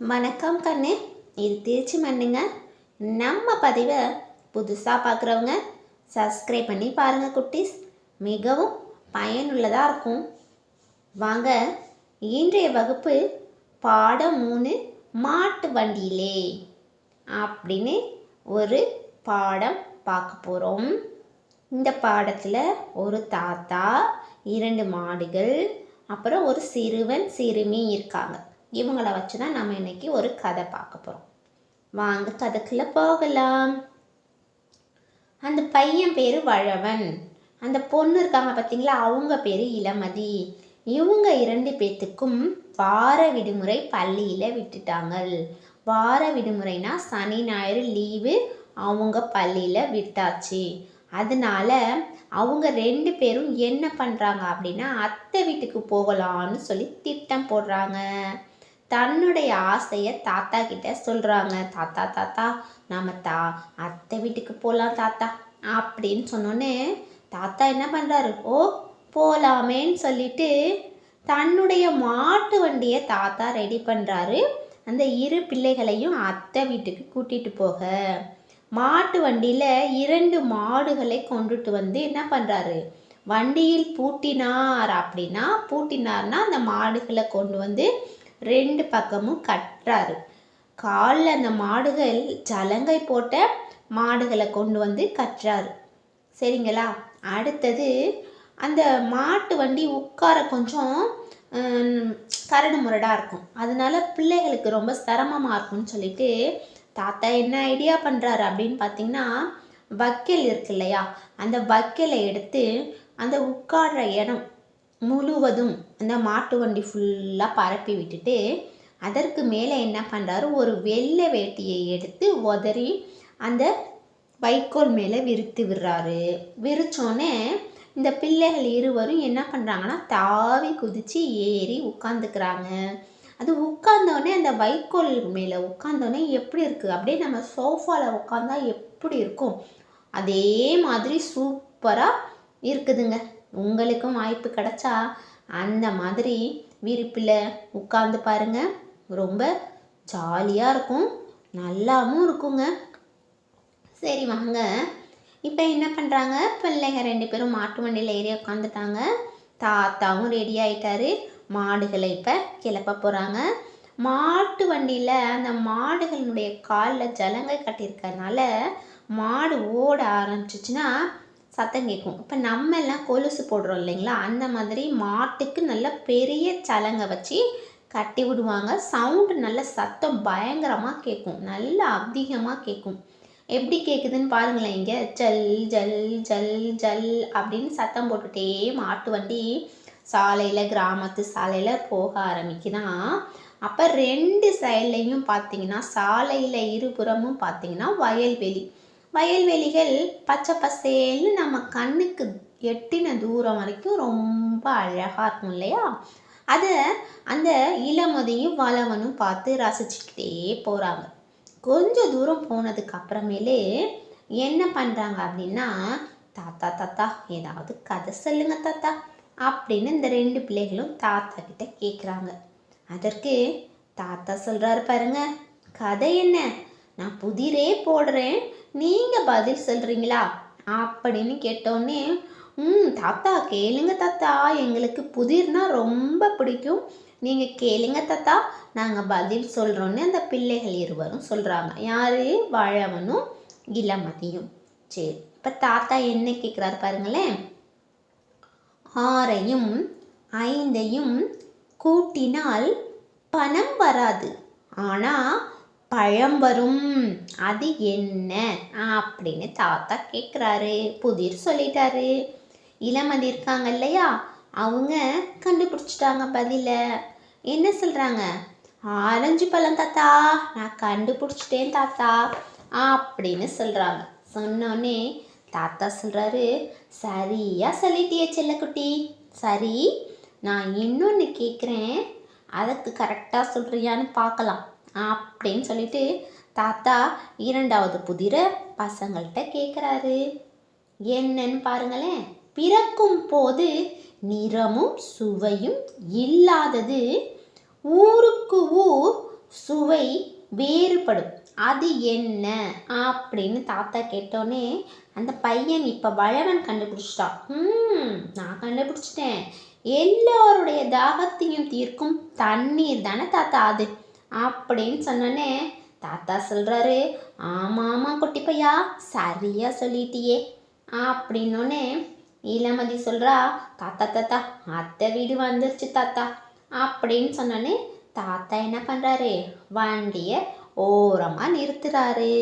வணக்கம் கண்ணு. இது திருச்சி மண்ணுங்க. நம்ம பதிவை புதுசாக பார்க்குறவங்க சப்ஸ்கிரைப் பண்ணி பாருங்கள் குட்டீஸ். மிகவும் பயனுள்ளதாக இருக்கும். வாங்க இன்றைய வகுப்பு பாடம் மூணு மாட்டு வண்டியிலே அப்படின்னு ஒரு பாடம் பார்க்க போகிறோம் இந்த பாடத்தில் ஒரு தாத்தா இரண்டு மாடுகள் அப்புறம் ஒரு சிறுவன் சிறுமி இருக்காங்க. இவங்கள வச்சு தான் நம்ம இன்னைக்கு ஒரு கதை பார்க்க போகிறோம் வாங்க கதைக்குள்ளே போகலாம். அந்த பையன் பேர் வழவன். அந்த பொண்ணு இருக்காங்க பார்த்தீங்களா அவங்க பேர் இளமதி. இவங்க இரண்டு பேத்துக்கும் வார விடுமுறை பள்ளியில் விட்டுட்டாங்க வார விடுமுறைனா சனி ஞாயிறு லீவு அவங்க பள்ளியில் விட்டாச்சு. அதனால அவங்க ரெண்டு பேரும் என்ன பண்ணுறாங்க அப்படின்னா அத்தை வீட்டுக்கு போகலான்னு சொல்லி திட்டம் போடுறாங்க. தன்னுடைய ஆசையை தாத்தா கிட்ட சொல்கிறாங்க தாத்தா தாத்தா நம்ம தா அத்தை வீட்டுக்கு போகலாம் தாத்தா அப்படின்னு சொன்னோன்னே தாத்தா என்ன பண்ணுறாரு ஓ போகலாமேன்னு சொல்லிட்டு தன்னுடைய மாட்டு வண்டியை தாத்தா ரெடி பண்ணுறாரு அந்த இரு பிள்ளைகளையும் அத்தை வீட்டுக்கு கூட்டிகிட்டு போக. மாட்டு வண்டியில் இரண்டு மாடுகளை கொண்டுட்டு வந்து என்ன பண்ணுறாரு வண்டியில் பூட்டினார். அப்படின்னா பூட்டினார்னா அந்த மாடுகளை கொண்டு வந்து ரெண்டு பக்கமும் கட்டுறாரு காலில் அந்த மாடுகள் ஜலங்கை போட்ட மாடுகளை கொண்டு வந்து கட்டுறாரு சரிங்களா? அடுத்தது அந்த மாட்டு வண்டி உட்கார கொஞ்சம் கரடு முரடாக இருக்கும். அதனால பிள்ளைகளுக்கு ரொம்ப சிரமமாக இருக்கும்னு சொல்லிட்டு தாத்தா என்ன ஐடியா பண்ணுறாரு அப்படின்னு பார்த்தீங்கன்னா வக்கல் இருக்கு இல்லையா? அந்த வக்கலை எடுத்து அந்த உட்கார்ற இடம் முழுவதும் அந்த மாட்டு வண்டி ஃபுல்லாக பரப்பி விட்டுட்டு அதற்கு மேலே என்ன பண்ணுறாரு ஒரு வெள்ளை வேட்டியை எடுத்து உதறி அந்த வைக்கோல் மேலே விரித்து விடுறாரு. விரிச்சோன்னே இந்த பிள்ளைகள் இருவரும் என்ன பண்ணுறாங்கன்னா தாவி குதித்து ஏறி உட்காந்துக்கிறாங்க அது உட்காந்தோடனே அந்த வைக்கோல் மேலே உட்காந்தோடனே எப்படி இருக்குது அப்படியே நம்ம சோஃபாவில் உட்காந்தா எப்படி இருக்கும்? அதே மாதிரி சூப்பராக இருக்குதுங்க. உங்களுக்கும் வாய்ப்பு கிடைச்சா அந்த மாதிரி விரிப்பில் உட்காந்து பாருங்க. ரொம்ப ஜாலியாக இருக்கும். நல்லாவும் இருக்குங்க. சரி வாங்க. இப்போ என்ன பண்ணுறாங்க பிள்ளைங்க ரெண்டு பேரும் மாட்டு வண்டியில் ஏறி உட்காந்துட்டாங்க தாத்தாவும் ரெடி ஆயிட்டாரு. மாடுகளை இப்போ கிளப்ப போகிறாங்க மாட்டு வண்டியில் அந்த மாடுகளினுடைய காலில் ஜலங்கை கட்டியிருக்கறனால மாடு ஓட ஆரம்பிச்சிச்சுன்னா சத்தம் கேட்கும். இப்போ நம்ம எல்லாம் கொலுசு போடுறோம் இல்லைங்களா? அந்த மாதிரி மாட்டுக்கு நல்ல பெரிய சலங்கை வச்சு கட்டி விடுவாங்க. சவுண்டு நல்ல சத்தம் பயங்கரமாக கேட்கும். நல்ல அதிகமாக கேட்கும். எப்படி கேட்குதுன்னு பாருங்களேன். இங்கே ஜல் ஜல் ஜல் ஜல் அப்படின்னு சத்தம் போட்டுகிட்டே மாட்டு வண்டி சாலையில் கிராமத்து சாலையில் போக ஆரம்பிக்குதான் அப்போ ரெண்டு சைட்லேயும் பார்த்தீங்கன்னா சாலையில் இருபுறமும் பார்த்தீங்கன்னா வயல்வெளி. வயல்வெளிகள் பச்சை பசேல்னு நம்ம கண்ணுக்கு எட்டின தூரம் வரைக்கும் ரொம்ப அழகாக இருக்கும் இல்லையா? அதை அந்த இளமதியும் வளவனும் பார்த்து ரசிச்சுக்கிட்டே போகிறாங்க கொஞ்சம் தூரம் போனதுக்கு அப்புறமேலே என்ன பண்ணுறாங்க அப்படின்னா தாத்தா தாத்தா ஏதாவது கதை சொல்லுங்க தாத்தா அப்படின்னு இந்த ரெண்டு பிள்ளைகளும் தாத்தா கிட்ட கேட்குறாங்க அதற்கு தாத்தா சொல்கிறாரு பாருங்க கதை என்ன? நான் புதிரே போடுறேன் நீங்கள் பதில் சொல்கிறீங்களா அப்படின்னு கேட்டோன்னே ம் தாத்தா கேளுங்க தாத்தா. எங்களுக்கு புதிர்னா ரொம்ப பிடிக்கும். நீங்கள் கேளுங்க தாத்தா. நாங்கள் பதில் சொல்கிறோன்னு அந்த பிள்ளைகள் இருவரும் சொல்கிறாங்க யார்? வாழவனும் இளமதியும். சரி இப்போ தாத்தா என்ன கேட்குறாரு பாருங்களேன். ஆறையும் ஐந்தையும் கூட்டினால் பணம் வராது. ஆனால் பழம் வரும். அது என்ன? அப்படின்னு தாத்தா கேட்குறாரு புதிர் சொல்லிட்டாரு. இளமதி இருக்காங்க இல்லையா? அவங்க கண்டுபிடிச்சிட்டாங்க பதில. என்ன சொல்கிறாங்க ஆரஞ்சு பழம் தாத்தா. நான் கண்டுபிடிச்சிட்டேன் தாத்தா. அப்படின்னு சொல்கிறாங்க சொன்னோடனே தாத்தா சொல்கிறாரு சரியா சொல்லிட்டிய செல்லக்குட்டி. சரி நான் இன்னொன்று கேட்குறேன் அதுக்கு கரெக்டாக சொல்கிறியான்னு பார்க்கலாம் அப்படின்னு சொல்லிட்டு தாத்தா இரண்டாவது புதிரை பசங்கள்கிட்ட கேட்குறாரு என்னன்னு பாருங்களேன். பிறக்கும் போது நிறமும் சுவையும் இல்லாதது ஊருக்கு ஊர் சுவை வேறுபடும். அது என்ன? அப்படின்னு தாத்தா கேட்டோன்னே அந்த பையன் இப்போ வளவன் கண்டுபிடிச்சிட்டான். ம் நான் கண்டுபிடிச்சிட்டேன். எல்லோருடைய தாகத்தையும் தீர்க்கும் தண்ணீர் தானே தாத்தா அது. அப்படின்னு சொன்னோன்னே தாத்தா சொல்கிறாரு ஆமாம் ஆமாம் குட்டி பையா சரியாக சொல்லிட்டியே அப்படின்னோடனே இளமதி சொல்கிறா தாத்தா தாத்தா அத்தை வீடு வந்துருச்சு தாத்தா அப்படின்னு சொன்னோன்னே தாத்தா என்ன பண்ணுறாரு வண்டியை ஓரமாக நிறுத்துறாரு.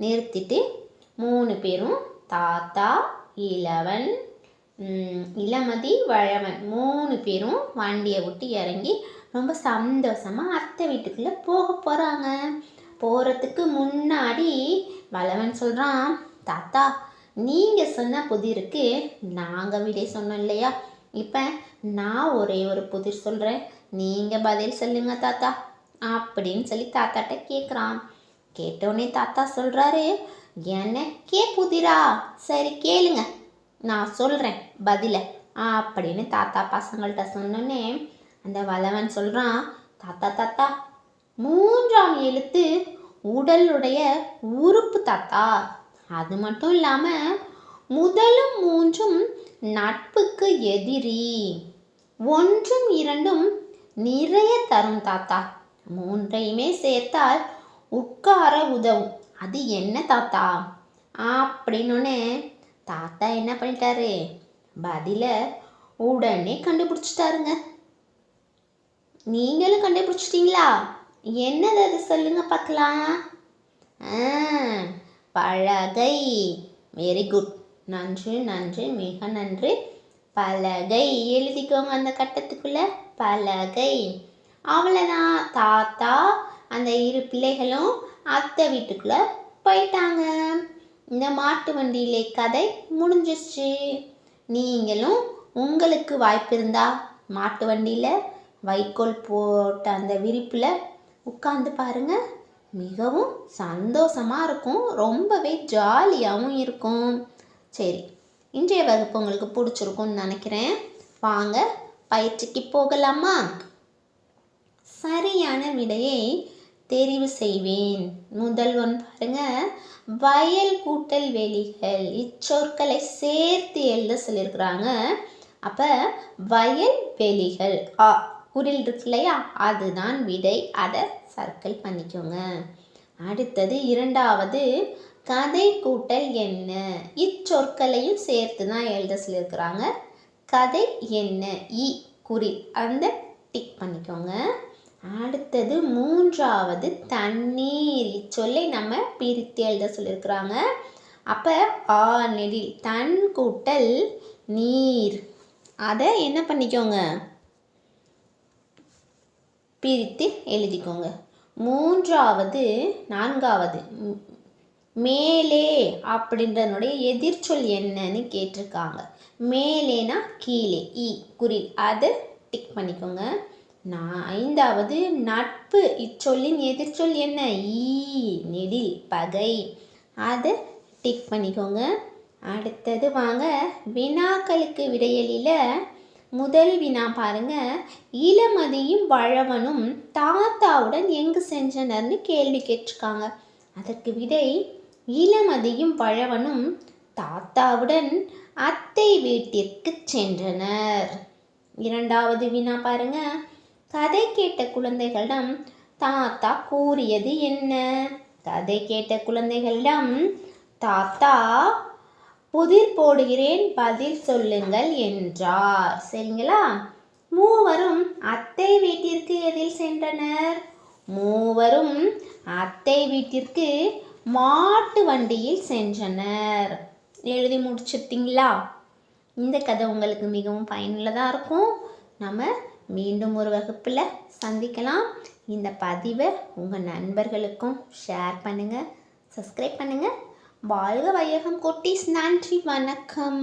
நிறுத்திட்டு மூணு பேரும் தாத்தா இளவன் இளமதி வழவன் மூணு பேரும் வண்டியை விட்டு இறங்கி ரொம்ப சந்தோஷமாக அத்தை வீட்டுக்குள்ளே போக போகிறாங்க போகிறதுக்கு முன்னாடி வளவன் சொல்கிறான் தாத்தா நீங்கள் சொன்ன புதிருக்கு நாங்கள் விடை சொன்னோம் இல்லையா? இப்போ நான் ஒரே ஒரு புதிர் சொல்கிறேன் நீங்கள் பதில் சொல்லுங்க தாத்தா. அப்படின்னு சொல்லி தாத்தாட்ட கேட்குறான் கேட்டோடனே தாத்தா சொல்கிறாரு எனக்கே புதிரா? சரி கேளுங்க. நான் சொல்கிறேன் பதிலை. அப்படின்னு தாத்தா பசங்கள்கிட்ட சொன்னோன்னே அந்த வளவன் சொல்கிறான் தாத்தா தாத்தா மூன்றாம் எழுத்து உடலுடைய உறுப்பு தாத்தா. அது மட்டும் இல்லாமல் முதலும் மூன்றும் நட்புக்கு எதிரி. ஒன்றும் இரண்டும் நிறைய தரும் தாத்தா. மூன்றையுமே சேர்த்தால் உட்கார உதவும். அது என்ன தாத்தா? அப்படின்னோடனே தாத்தா என்ன பண்ணிட்டாரு? பதில உடனே கண்டுபிடிச்சிட்டாருங்க. நீங்களும் கண்டுபிடிச்சிட்டீங்களா? என்னது அது? சொல்லுங்க பார்க்கலாம். ஆ பலகை. வெரி குட் நன்று நன்று. மிக நன்று. பலகை. எழுதிக்கோங்க அந்த கட்டத்துக்குள்ள. பலகை. அவ்வளோதான் தாத்தா அந்த இரு பிள்ளைகளும் அத்தை வீட்டுக்குள்ள போயிட்டாங்க. இந்த மாட்டு வண்டியிலே கதை முடிஞ்சிச்சு நீங்களும் உங்களுக்கு வாய்ப்பு இருந்தா மாட்டு வண்டியில் வைக்கோல் போட்ட அந்த விரிப்பில் உட்காந்து பாருங்கள் மிகவும் சந்தோஷமாக இருக்கும். ரொம்பவே ஜாலியாகவும் இருக்கும். சரி இன்றைய வகுப்பு உங்களுக்கு பிடிச்சிருக்கும்னு நினைக்கிறேன். வாங்க பயிற்சிக்கு போகலாமா? சரியான விடையை தெரிவு செய்வேன். முதல் ஒன் பாருங்க. வயல் கூட்டல் வெளிகள் இச்சொற்களை சேர்த்து எழுத சொல்லியிருக்கிறாங்க. அப்போ வயல் வெளிகள் ஆ குரில் இருக்கு இல்லையா அதுதான் விடை. அதை சர்க்கிள் பண்ணிக்கோங்க. அடுத்தது இரண்டாவது கதை கூட்டல் என்ன? இச்சொற்களையும் சேர்த்து தான் எழுத சொல்லியிருக்கிறாங்க. கதை என்ன? இ குறில் அந்த டிக் பண்ணிக்கோங்க. அடுத்தது மூன்றாவது தண்ணீர். இச்சொல்லை நம்ம பிரித்து எழுத சொல்லியிருக்கிறாங்க. அப்போ ஆ நெடில் தன் கூட்டல் நீர். அதை என்ன பண்ணிக்கோங்க? பிரித்து எழுதிக்கோங்க. மூன்றாவது நான்காவது. மேலே அப்படின்றனுடைய எதிர்ச்சொல் என்னன்னு கேட்டிருக்காங்க. மேலேனா கீழே இ குறி அதை டிக் பண்ணிக்கோங்க. நான் ஐந்தாவது நட்பு இச்சொல்லின் எதிர்ச்சொல் என்ன? ஈ நெடில் பகை. அதை டிக் பண்ணிக்கோங்க. அடுத்தது வாங்க வினாக்களுக்கு விடையலில் முதல் வினா பாருங்க. இளமதியும் வழவனும் தாத்தாவுடன் எங்கு சென்றனர்னு கேள்வி கேட்டிருக்காங்க. அதற்கு விடை இளமதியும் வழவனும் தாத்தாவுடன் அத்தை வீட்டிற்கு சென்றனர். இரண்டாவது வினா பாருங்க. கதை கேட்ட குழந்தைகளிடம் தாத்தா கூறியது என்ன? கதை கேட்ட குழந்தைகளிடம் தாத்தா புதிர் போடுகிறேன் பதில் சொல்லுங்கள் என்றார். சரிங்களா? மூவரும் அத்தை வீட்டிற்கு எதில் சென்றனர்? மூவரும் அத்தை வீட்டிற்கு மாட்டு வண்டியில் சென்றனர். எழுதி முடிச்சிட்டிங்களா? இந்த கதை உங்களுக்கு மிகவும் பயனுள்ளதாக இருக்கும். நம்ம மீண்டும் ஒரு வகுப்பில் சந்திக்கலாம். இந்த பதிவை உங்கள் நண்பர்களுக்கும் ஷேர் பண்ணுங்கள் சப்ஸ்கிரைப் பண்ணுங்கள் வாழ்க வையகம் கொட்டிஸ் நன்றி வணக்கம்.